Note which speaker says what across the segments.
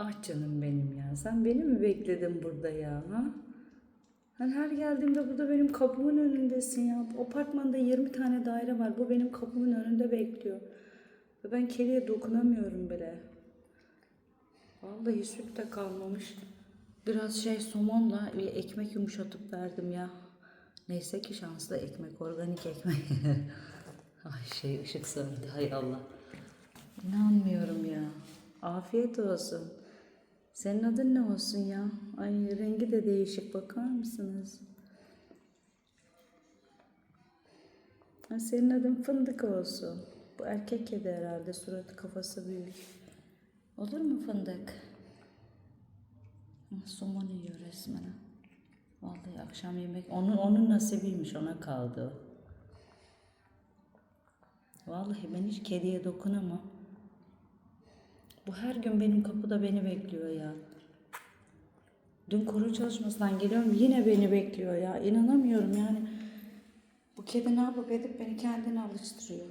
Speaker 1: Ah canım benim ya. Sen beni mi bekledin burada ya? Ha? Hani her geldiğimde burada benim kapımın önündesin ya. Apartmanda 20 tane daire var. Bu benim kapımın önünde bekliyor. Ve ben kediye dokunamıyorum bile. Vallahi süt de kalmamış. Biraz şey somonla bir ekmek yumuşatıp verdim ya. Neyse ki şanslı ekmek, organik ekmek. Ay şey ışık söndü hay Allah. İnanmıyorum ya. Afiyet olsun. Senin adın ne olsun ya? Ay rengi de değişik bakar mısınız? Senin adın fındık olsun. Bu erkek kedi herhalde. Suratı kafası büyük. Olur mu fındık? Ama Somon yiyor resmen. Vallahi akşam yemek onun onun nasibiymiş ona kaldı. Vallahi ben hiç kediye dokunamam. Bu her gün benim kapıda beni bekliyor ya. Dün koro çalışmasından geliyorum yine beni bekliyor ya. İnanamıyorum yani. Bu kedi ne yapıp edip beni kendine alıştırıyor.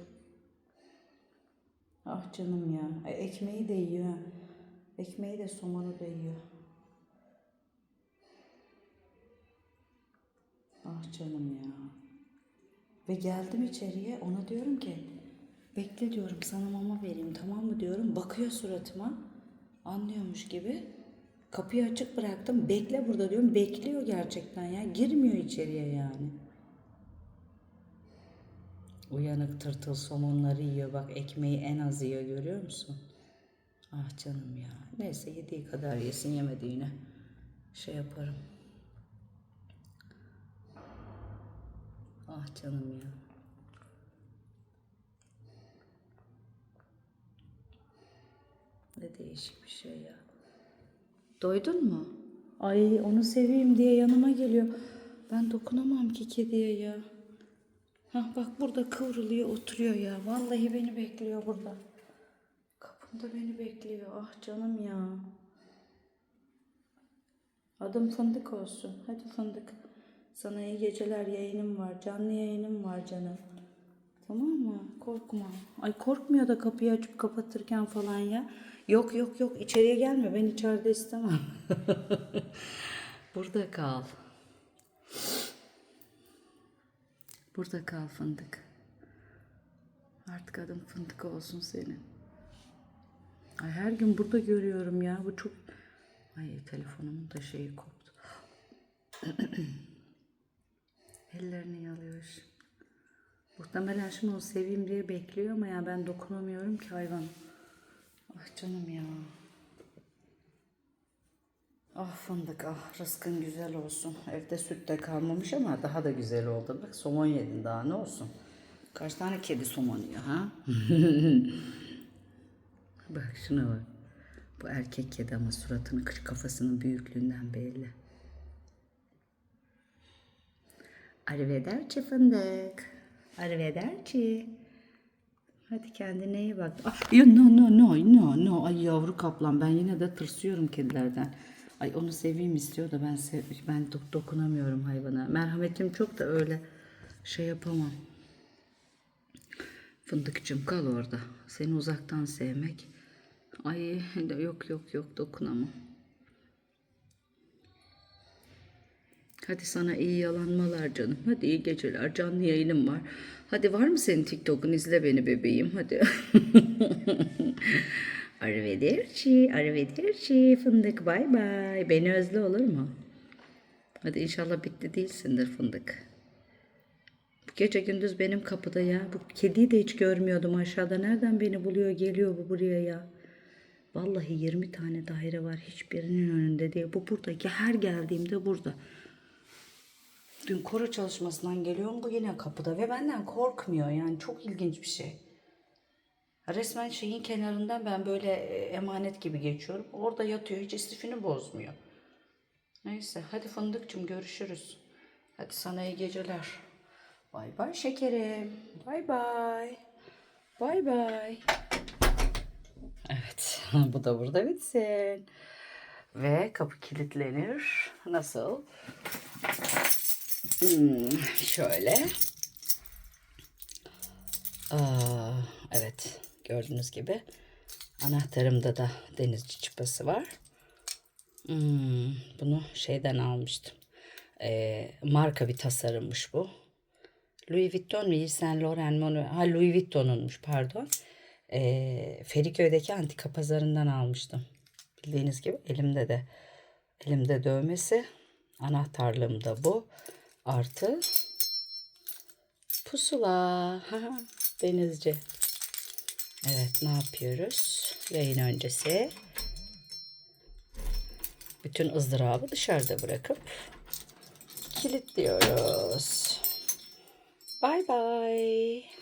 Speaker 1: Ah canım ya. Ay, ekmeği de yiyor. Ekmeği de somonu da yiyor. Ah canım ya. Ve geldim içeriye ona diyorum ki bekle diyorum sana mama vereyim tamam mı diyorum. Bakıyor suratıma anlıyormuş gibi. Kapıyı açık bıraktım bekle burada diyorum. Bekliyor gerçekten ya girmiyor içeriye yani. Uyanık tırtıl somonları yiyor bak ekmeği en az yiyor görüyor musun? Ah canım ya. Neyse yediği kadar yesin yemediğine şey yaparım. Ah canım ya. Ne değişik bir şey ya. Doydun mu? Ay onu seveyim diye yanıma geliyor. Ben dokunamam ki kediye ya. Hah bak burada kıvrılıyor oturuyor ya. Vallahi beni bekliyor burada. Kapımda beni bekliyor. Ah canım ya. Adım Fındık olsun. Hadi Fındık. Sana iyi geceler yayınım var. Canlı yayınım var canım. Tamam mı? Korkma. Ay korkmuyor da kapıyı açıp kapatırken falan ya. Yok yok yok içeriye gelme. Ben içeride istemem. Burada kal. Burada kal fındık. Artık adın fındık olsun senin. Ay her gün burada görüyorum ya. Bu çok... Ay telefonumun da şeyi koptu. Ellerini yalıyor. Muhtemelen şimdi onu seveyim diye bekliyor ama ya ben dokunamıyorum ki hayvan. Ah canım ya. Ah fındık ah rızkın güzel olsun. Evde süt de kalmamış ama daha da güzel oldu. Bak somon yedin daha ne olsun. Kaç tane kedi somon yiyor ha? bak şuna bak. Bu erkek kedi ama suratının kafasının büyüklüğünden belli. Arrivederci fındık. Arrivederci. Hadi kendine iyi bak. Ah, no no no no no. Ay yavru kaplan ben yine de tırsıyorum kedilerden. Ay onu seveyim istiyor da ben sev ben dok- dokunamıyorum hayvana. Merhametim çok da öyle şey yapamam. Fındıkçım kal orada. Seni uzaktan sevmek. Ay yok yok yok dokunamam. Hadi sana iyi yalanmalar canım. Hadi iyi geceler. Canlı yayınım var. Hadi var mı senin TikTok'un? İzle beni bebeğim. Hadi. Arrivederci. Arrivederci. Fındık bay bay. Beni özle olur mu? Hadi inşallah bitti değilsindir fındık. Bu gece gündüz benim kapıda ya. Bu kediyi de hiç görmüyordum aşağıda. Nereden beni buluyor geliyor bu buraya ya. Vallahi 20 tane daire var. Hiçbirinin önünde değil. Bu burada. Her geldiğimde burada. Dün koro çalışmasından geliyorum bu yine kapıda ve benden korkmuyor yani çok ilginç bir şey. Resmen şeyin kenarından ben böyle e, emanet gibi geçiyorum. Orada yatıyor hiç istifini bozmuyor. Neyse hadi fındıkçım görüşürüz. Hadi sana iyi geceler. Bay bay şekerim. Bay bay. Bay bay. Evet bu da burada bitsin. Ve kapı kilitlenir. Nasıl? Hmm, şöyle. Aa, evet gördüğünüz gibi Anahtarımda da denizci çıpası var. Hmm, bunu şeyden almıştım. Ee, marka bir tasarımmış bu. Louis Vuitton mu Yves Saint Laurent onu- Ha Louis Vuitton'unmuş pardon. Ee, Feriköy'deki antika pazarından almıştım. Bildiğiniz gibi elimde de elimde dövmesi. Anahtarlığım da bu. Artı pusula. Denizci. Evet ne yapıyoruz? Yayın öncesi. Bütün ızdırabı dışarıda bırakıp kilitliyoruz. Bye bye.